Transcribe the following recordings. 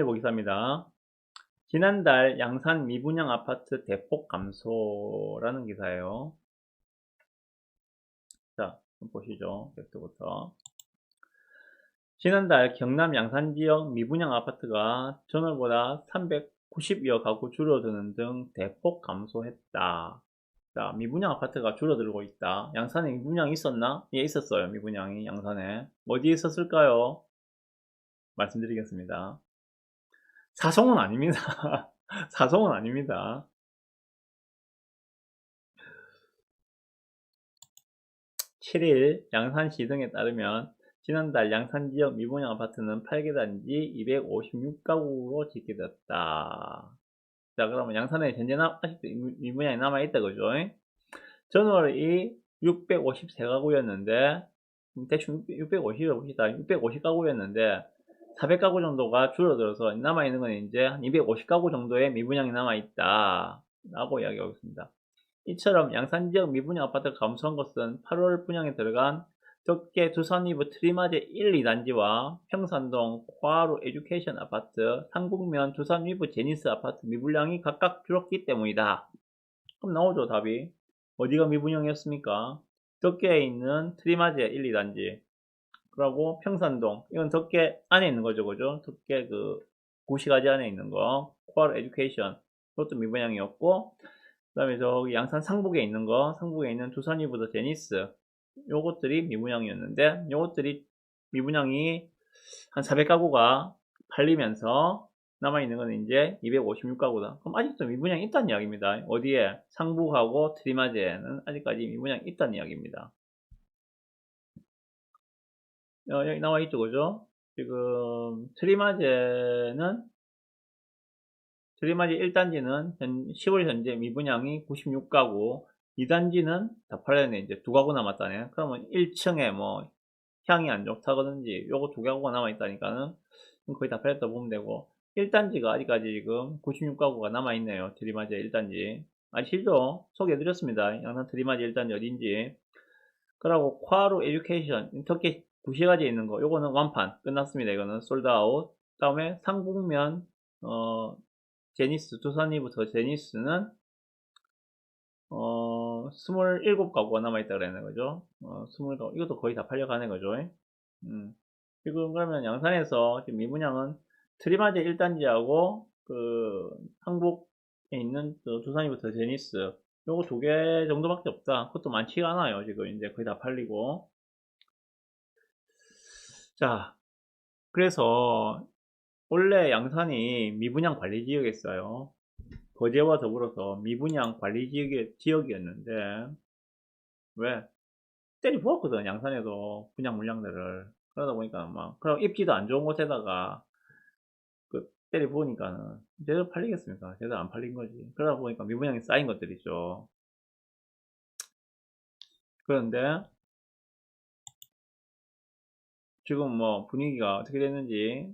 일보 기사입니다. 지난달 양산 미분양 아파트 대폭 감소라는 기사예요. 자, 보시죠. 텍스트부터. 지난달 경남 양산 지역 미분양 아파트가 전월보다 390여 가구 줄어드는 등 대폭 감소했다. 자, 미분양 아파트가 줄어들고 있다. 양산에 미분양이 있었나? 예, 있었어요. 미분양이 양산에. 어디에 있었을까요? 말씀드리겠습니다. 사송은 아닙니다. 사송은 아닙니다. (7일) 양산시 등에 따르면 지난달 양산 지역 미분양 아파트는 8개 단지 256가구로 집계됐다. 자, 그러면 양산에 현재 남, 아직도 미분양이 남아있다, 그죠? 전월이 653가구였는데, 대충 650을 봅시다. 650가구였는데, 400가구 정도가 줄어들어서 남아있는 건 이제 한 250가구 정도의 미분양이 남아있다. 라고 이야기하고 있습니다. 이처럼 양산 지역 미분양 아파트가 감소한 것은 8월 분양에 들어간 덕계 두산이브 트리마제 1, 2단지와 평산동 코아루 에듀케이션 아파트, 상국면 두산위브 제니스 아파트 미분양이 각각 줄었기 때문이다. 그럼 나오죠 답이. 어디가 미분양이었습니까? 덕계에 있는 트리마제 1, 2단지 그리고 평산동 이건 덕계 안에 있는 거죠 그죠? 덕계 그 구시가지 안에 있는 거 코아루 에듀케이션 그것도 미분양이었고 그 다음에 저기 양산 상북에 있는 거 상북에 있는 두산위브 제니스 요것들이 미분양이었는데 요것들이 미분양이 한 400가구가 팔리면서 남아있는 건 이제 256가구다. 그럼 아직도 미분양이 있다는 이야기입니다. 어디에? 상북하고 트리마제는 아직까지 미분양이 있다는 이야기입니다. 어, 여기 나와 있죠, 그죠? 지금 트리마제는 트리마제 1단지는 현, 10월 현재 미분양이 96가구, 2단지는 다 팔렸네. 이제 두 가구 남았다네. 그러면 1층에 뭐 향이 안 좋다든지 요거 두 가구가 남아 있다니까는 거의 다 팔렸다 보면 되고 1단지가 아직까지 지금 96가구가 남아 있네요. 드리마제 1단지. 아시죠? 소개해드렸습니다. 양산 드리마제 1단지 어딘지. 그리고 콰루 에듀케이션, 인터케, 9시까지 있는 거. 요거는 완판. 끝났습니다. 이거는 솔드아웃 다음에 삼국면 어, 제니스 조선이부터 제니스는 어 27가구가 남아있다 그랬는 거죠. 어 20가구. 이것도 거의 다 팔려가는 거죠. 음. 지금 그러면 양산에서 지금 미분양은 트리마제 1단지하고 그 한국에 있는 그 조선이부터 제니스. 요거 두 개 정도밖에 없다. 그것도 많지가 않아요. 지금 이제 거의 다 팔리고. 자, 그래서 원래 양산이 미분양 관리 지역이었어요. 거제와 더불어서 미분양 관리 지역의, 지역이 었는데 왜? 때리 부었거든 양산에도 분양 물량들을 그러다 보니까 막 그럼 입지도 안 좋은 곳에다가 그 때리 부으니까는 제대로 팔리겠습니까? 제대로 안 팔린 거지 그러다 보니까 미분양이 쌓인 것들이죠 그런데 지금 뭐 분위기가 어떻게 됐는지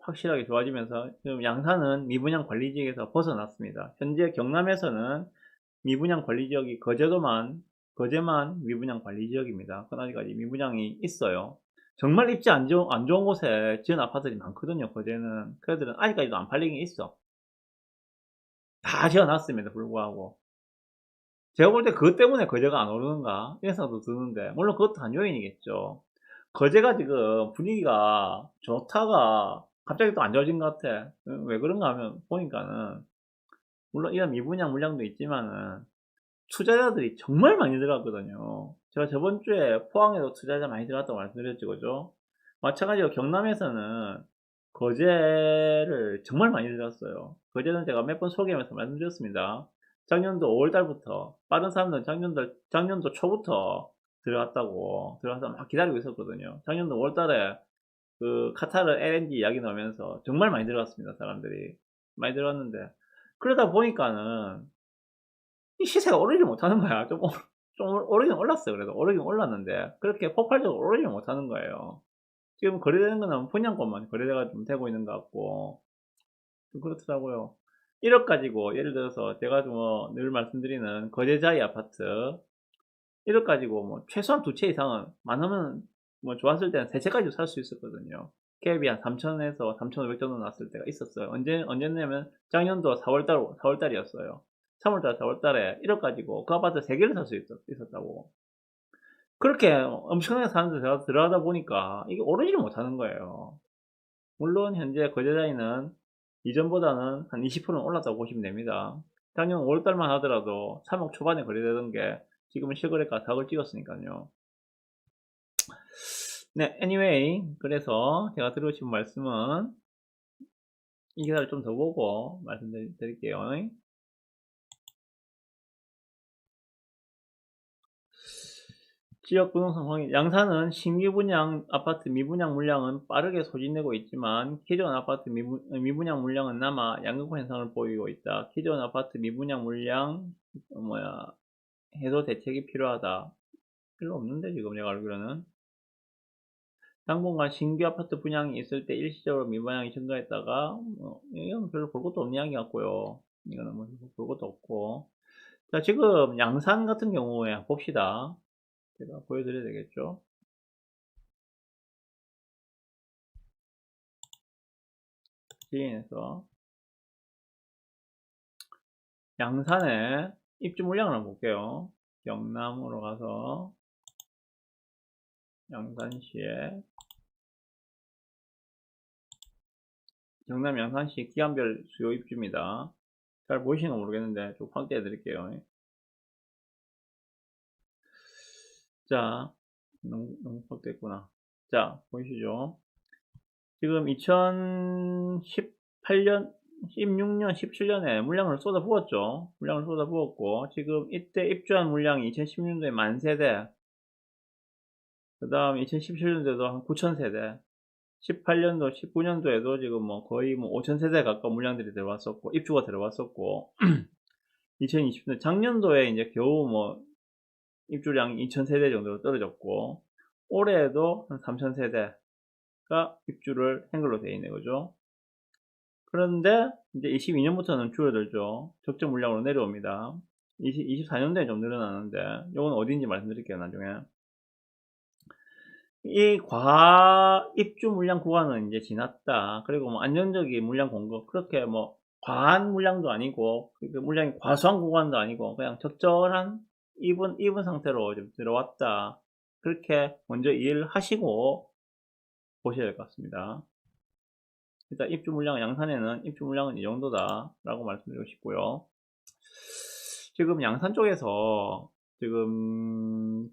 확실하게 좋아지면서 지금 양산은 미분양 관리 지역에서 벗어났습니다. 현재 경남에서는 미분양 관리 지역이 거제도만 거제만 미분양 관리 지역입니다. 그건 아직까지 미분양이 있어요. 정말 입지 안 좋은, 안 좋은 곳에 지은 아파트들이 많거든요. 거제는 그들은 아직까지도 안 팔리긴 있어. 다 지어놨습니다. 불구하고 제가 볼 때 그것 때문에 거제가 안 오르는가 이런 생각도 드는데 물론 그것도 한 요인이겠죠. 거제가 지금 분위기가 좋다가 갑자기 또 안 좋아진 것 같아. 왜 그런가 하면 보니까는 물론 이런 미분양 물량도 있지만은 투자자들이 정말 많이 들어갔거든요. 제가 저번 주에 포항에도 투자자 많이 들어갔다고 말씀드렸죠, 그죠? 마찬가지로 경남에서는 거제를 정말 많이 들어갔어요. 거제는 제가 몇 번 소개하면서 말씀드렸습니다. 작년도 5월달부터 빠른 사람들은 작년도 작년도 초부터 들어갔다고 들어가서 막 기다리고 있었거든요. 작년도 5월달에 그 카타르 LNG 이야기 나오면서 정말 많이 들어갔습니다. 사람들이 많이 들어갔는데 그러다 보니까는 이 시세가 오르지 못하는 거야. 좀, 좀 오르긴 올랐어요. 그래도 오르긴 올랐는데 그렇게 폭발적으로 오르지 못하는 거예요. 지금 거래되는 거는 분양권만 거래가 좀 되고 있는 것 같고 좀 그렇더라고요. 1억 가지고 예를 들어서 제가 뭐 늘 말씀드리는 거제자이 아파트 1억 가지고 뭐 최소한 두 채 이상은 많으면 뭐 좋았을 때는 세 채까지 살수 있었거든요. 갭이 한 3,000에서 3,500 정도 났을 때가 있었어요. 언제, 언제냐면 작년도 4월달, 4월달이었어요. 3월달, 4월달에 1억 가지고 그 아파트 3개를 살 수 있었다고. 그렇게 엄청나게 사람들 들어가- 들어가다 보니까 이게 오르지를 못하는 거예요. 물론 현재 거래자인은 이전보다는 한 20%는 올랐다고 보시면 됩니다. 작년 5월달만 하더라도 3억 초반에 거래되던 게 지금은 실거래가 4억을 찍었으니까요. 네, anyway, 그래서 제가 들으신 말씀은 이 기사를 좀 더 보고 말씀드릴게요. 지역 부동산 확인, 양산은 신규 분양 아파트 미분양 물량은 빠르게 소진되고 있지만 기존 아파트 미분, 미분양 물량은 남아 양극화 현상을 보이고 있다. 기존 아파트 미분양 물량 어, 뭐야 해소 대책이 필요하다. 필요 없는데 지금 내가 알기로는 당분간 신규 아파트 분양이 있을 때 일시적으로 미분양이 증가했다가 뭐, 이건 별로 볼 것도 없는 이야기 같고요. 이거는 뭐 볼 것도 없고 자 지금 양산 같은 경우에 봅시다. 제가 보여드려야 되겠죠. 지인에서 양산의 입주 물량을 한번 볼게요. 경남으로 가서 양산시에 경남 양산시 기간별 수요 입주입니다. 잘 보이시는 모르겠는데 좀 확대해 드릴게요. 자, 너무, 너무 확대했구나. 자, 보이시죠? 지금 2018년, 16년, 17년에 물량을 쏟아 부었죠. 물량을 쏟아 부었고, 지금 이때 입주한 물량이 2016년도에 만 세대, 그 다음 2017년도에도 한 9천 세대, 18년도, 19년도에도 지금 뭐 거의 뭐 5천 세대 가까운 물량들이 들어왔었고, 입주가 들어왔었고, 2020년, 작년도에 이제 겨우 뭐 입주량이 2,000세대 정도로 떨어졌고 올해에도 한 3,000세대가 입주를 행글로 되어 있는 거죠. 그런데 이제 22년부터는 줄어들죠. 적정 물량으로 내려옵니다. 20, 24년도에 좀 늘어나는데 이건 어딘지 말씀드릴게요 나중에. 이 과 입주 물량 구간은 이제 지났다. 그리고 뭐 안정적인 물량 공급 그렇게 뭐 과한 물량도 아니고 그 물량이 과소한 구간도 아니고 그냥 적절한 입은, 입은 상태로 좀 들어왔다. 그렇게 먼저 이해를 하시고 보셔야 될 것 같습니다. 일단 입주 물량 양산에는 입주 물량은 이 정도다 라고 말씀드리고 싶고요. 지금 양산 쪽에서 지금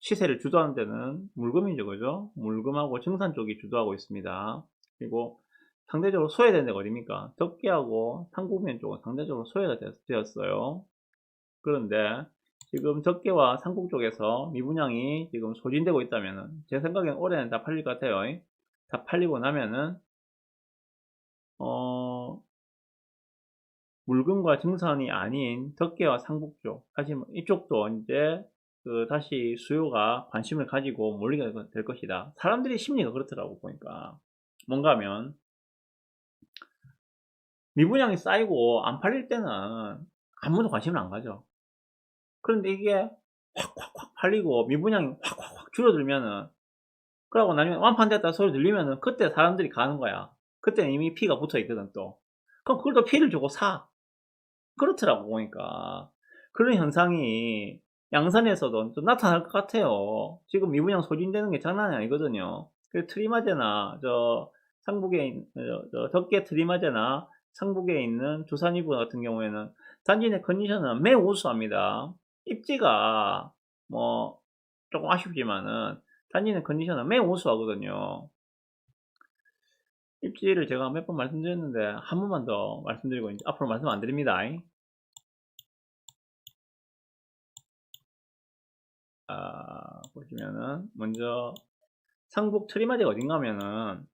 시세를 주도하는 데는 물금이죠, 그죠? 물금하고 증산 쪽이 주도하고 있습니다. 그리고 상대적으로 소외된 데가 어딥니까? 덕계하고 상국면 쪽은 상대적으로 소외가 되었어요. 그런데 지금 적계와 상국 쪽에서 미분양이 지금 소진되고 있다면 제 생각엔 올해는 다 팔릴 것 같아요. 다 팔리고 나면은 어 물금과 증산이 아닌 덕계와 쪽 사실 뭐 이쪽도 이제 그 다시 수요가 관심을 가지고 몰리게 될 것이다. 사람들이 심리가 그렇더라고 보니까 뭔가 하면 미분양이 쌓이고 안 팔릴 때는 아무도 관심을 안 가죠. 그런데 이게 확확확 팔리고 미분양이 확확확 줄어들면은 그러고 나중에 완판됐다 소리 들리면은 그때 사람들이 가는 거야. 그때는 이미 피가 붙어 있거든 또. 그럼 그걸 또 피를 주고 사. 그렇더라고 보니까. 그런 현상이 양산에서도 좀 나타날 것 같아요. 지금 미분양 소진되는 게 장난이 아니거든요. 그 트리마제나 저 상북에 있는 저, 저 덕계 트리마제나 상북에 있는 주산이부 같은 경우에는 단지 내 컨디션은 매우 우수합니다. 입지가 뭐 조금 아쉽지만은 단지는 컨디션은 매우 우수하거든요. 입지를 제가 몇 번 말씀드렸는데 한 번만 더 말씀드리고 앞으로 말씀 안 드립니다. 아, 보시면은 먼저 상북 트리마제가 어딘가 하면은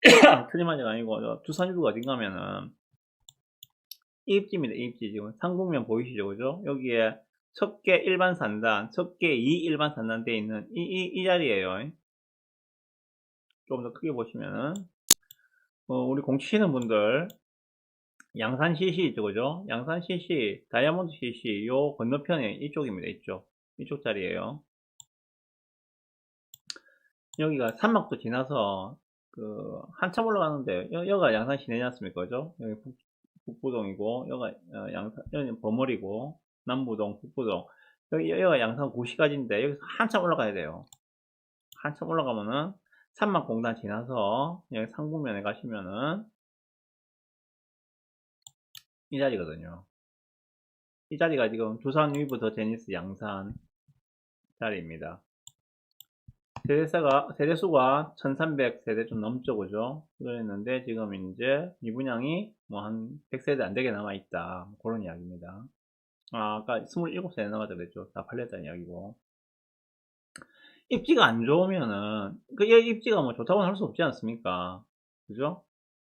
트리마제가 아니고 두산유부가 어딘가 하면은 입지입니다. 입지 지금 상북면 보이시죠, 그죠? 여기에 석계 일반 산단, 석계 2 일반 산단 돼 있는 이, 이, 이 자리에요. 좀더 크게 보시면은 어, 우리 공치시는 분들 양산 CC 있죠, 그죠? 양산 CC, 다이아몬드 CC 요 건너편에 이쪽입니다. 이쪽 이쪽 자리에요. 여기가 산막도 지나서 그 한참 올라가는데 여, 여가 양산 시내지 않습니까? 그죠? 여기 북, 북부동이고 여가 어, 양산 여기 범월이고 남부동 북부동 여기 여기가 양산 고시까지인데 여기서 한참 올라가야 돼요. 한참 올라가면은 산막 공단 지나서 여기 상북면에 가시면은 이 자리거든요. 이 자리가 지금 두산 위브 더 제니스 양산 자리입니다. 세대수가, 세대수가 1300 세대 좀 넘죠, 그죠? 그랬는데, 지금 이제 미분양이 뭐 한 100세대 안 되게 남아있다. 뭐 그런 이야기입니다. 아, 아까 27세대 남았다 그랬죠. 다 팔렸다는 이야기고. 입지가 안 좋으면은, 그 입지가 뭐 좋다고는 할 수 없지 않습니까? 그죠?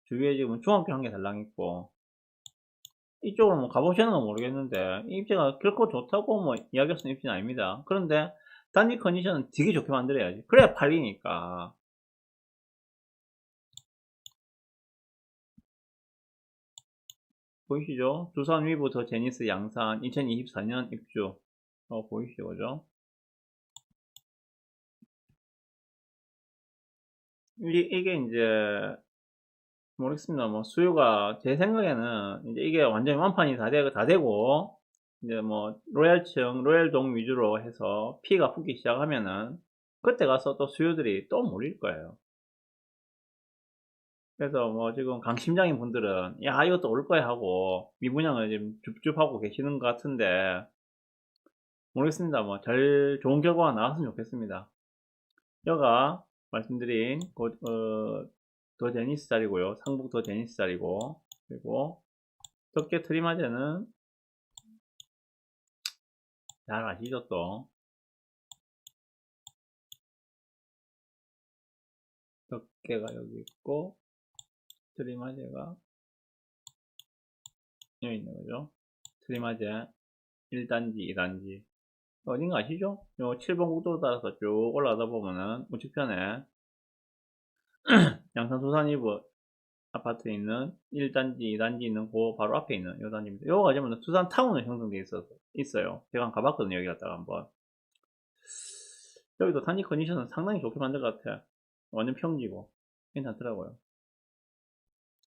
주위에 지금 중학교 한 개 달랑 있고, 이쪽으로 뭐 가보시는 건 모르겠는데, 입지가 결코 좋다고 뭐 이야기할 수는 입지는 아닙니다. 그런데, 단지 컨디션은 되게 좋게 만들어야지. 그래야 팔리니까. 보이시죠? 두산 더 제니스 양산 2024년 입주. 어, 보이시죠? 그죠? 이게, 이제, 모르겠습니다. 뭐, 수요가, 제 생각에는, 이제 이게 완전히 완판이 다, 되, 다 되고, 이제 뭐 로얄층, 로얄동 위주로 해서 피가 붙기 시작하면은 그때 가서 또 수요들이 또 몰릴 거예요. 그래서 뭐 지금 강심장인 분들은 야 이것도 올 거야 하고 미분양을 지금 줍줍하고 계시는 것 같은데 모르겠습니다. 뭐 잘 좋은 결과가 나왔으면 좋겠습니다. 여가 말씀드린 고, 어, 더 제니스 자리고요. 상북 더 제니스 자리고. 그리고 덕계 트리마제는 잘 아시죠 또? 덮개가 여기 있고 트리마제가 여기 있는 거죠. 트리마제 1단지 2단지 어딘가 아시죠? 요 7번 국도로 따라서 쭉 올라가다 보면은 우측편에 양산 소산이브 아파트에 있는 1단지, 2단지 있는 그 바로 앞에 있는 요 단지입니다. 요거 가지면 두산 타운으로 형성되어 있어서 있어요. 제가 가봤거든요. 여기 갔다가 한번. 여기도 단지 컨디션은 상당히 좋게 만든 것 같아. 완전 평지고 괜찮더라고요.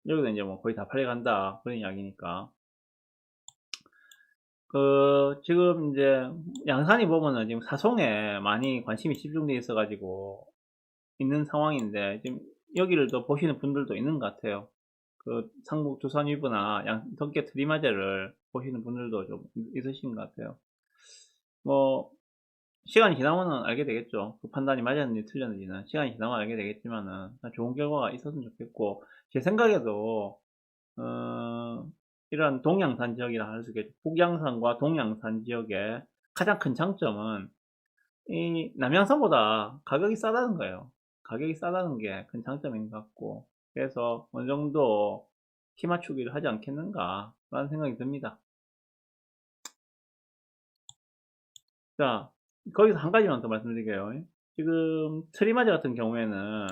여기도 이제 뭐 거의 다 팔려간다 그런 이야기니까. 그 지금 이제 양산이 보면은 지금 사송에 많이 관심이 집중돼 있어 가지고 있는 상황인데 지금 여기를 더 보시는 분들도 있는 것 같아요. 그 상북 위브나 양 덕계 트리마제를 보시는 분들도 좀 있으신 것 같아요. 뭐 시간이 지나면 알게 되겠죠. 그 판단이 맞았는지 틀렸는지는 시간이 지나면 알게 되겠지만은 좋은 결과가 있었으면 좋겠고 제 생각에도 어, 이런 동양산 지역이라 할 수 있겠죠. 북양산과 동양산 지역의 가장 큰 장점은 이 남양산보다 가격이 싸다는 거예요. 가격이 싸다는 게 큰 장점인 것 같고 그래서 어느 정도 키 맞추기를 하지 않겠는가 라는 생각이 듭니다 자 거기서 한 가지만 더 말씀드릴게요 지금 트리마저 같은 경우에는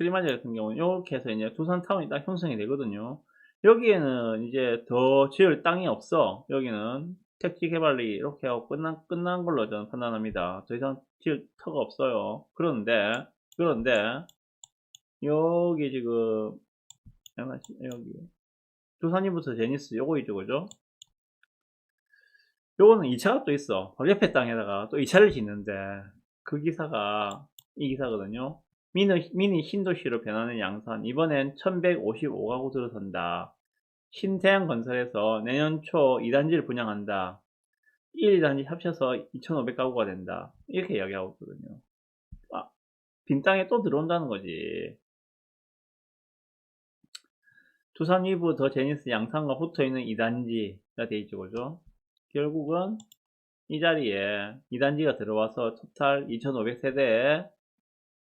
트리마저 같은 경우는 이렇게 해서 이제 두산타운이 딱 형성이 되거든요 여기에는 이제 더 지을 땅이 없어 여기는 택지 개발이 이렇게 하고 끝난, 끝난 걸로 저는 판단합니다. 더 이상 지을 터가 없어요. 그런데, 그런데, 여기 지금, 여기, 두산이부터 제니스 요거 그죠? 요거는 2차가 또 있어. 바로 옆에 땅에다가 또 2차를 짓는데, 그 기사가 이 기사거든요. 미니, 미니 신도시로 변하는 양산. 이번엔 1155가구 들어선다. 신태양 건설에서 내년 초 2단지를 분양한다. 1, 2단지 합쳐서 2,500가구가 된다. 이렇게 이야기하고 있거든요. 아, 빈 땅에 또 들어온다는 거지. 두산 위브 더 제니스 양산과 붙어 있는 2단지가 돼 있죠, 그죠? 결국은 이 자리에 2단지가 들어와서 토탈 2,500세대에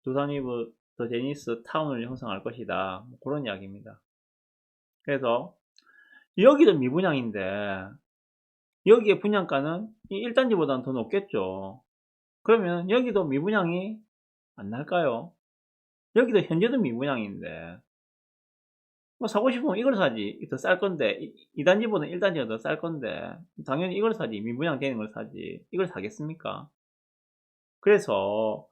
두산 위브 더 제니스 타운을 형성할 것이다. 뭐 그런 이야기입니다. 그래서 여기도 미분양인데 여기에 분양가는 1단지보다는 더 높겠죠. 그러면 여기도 미분양이 안 날까요? 여기도 현재도 미분양인데 뭐 사고 싶으면 이걸 사지 더 쌀 건데 2단지보다 1단지가 더 쌀 건데 당연히 이걸 사지 미분양 되는 걸 사지 이걸 사겠습니까? 그래서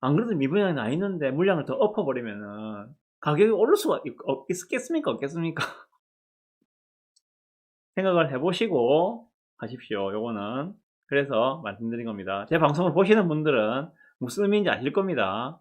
안 그래도 미분양이 나 있는데 물량을 더 엎어 버리면은 가격이 오를 수가 있어 있겠습니까? 없겠습니까? 생각을 해 보시고 하십시오 요거는. 그래서 말씀드린 겁니다. 제 방송을 보시는 분들은 무슨 의미인지 아실 겁니다.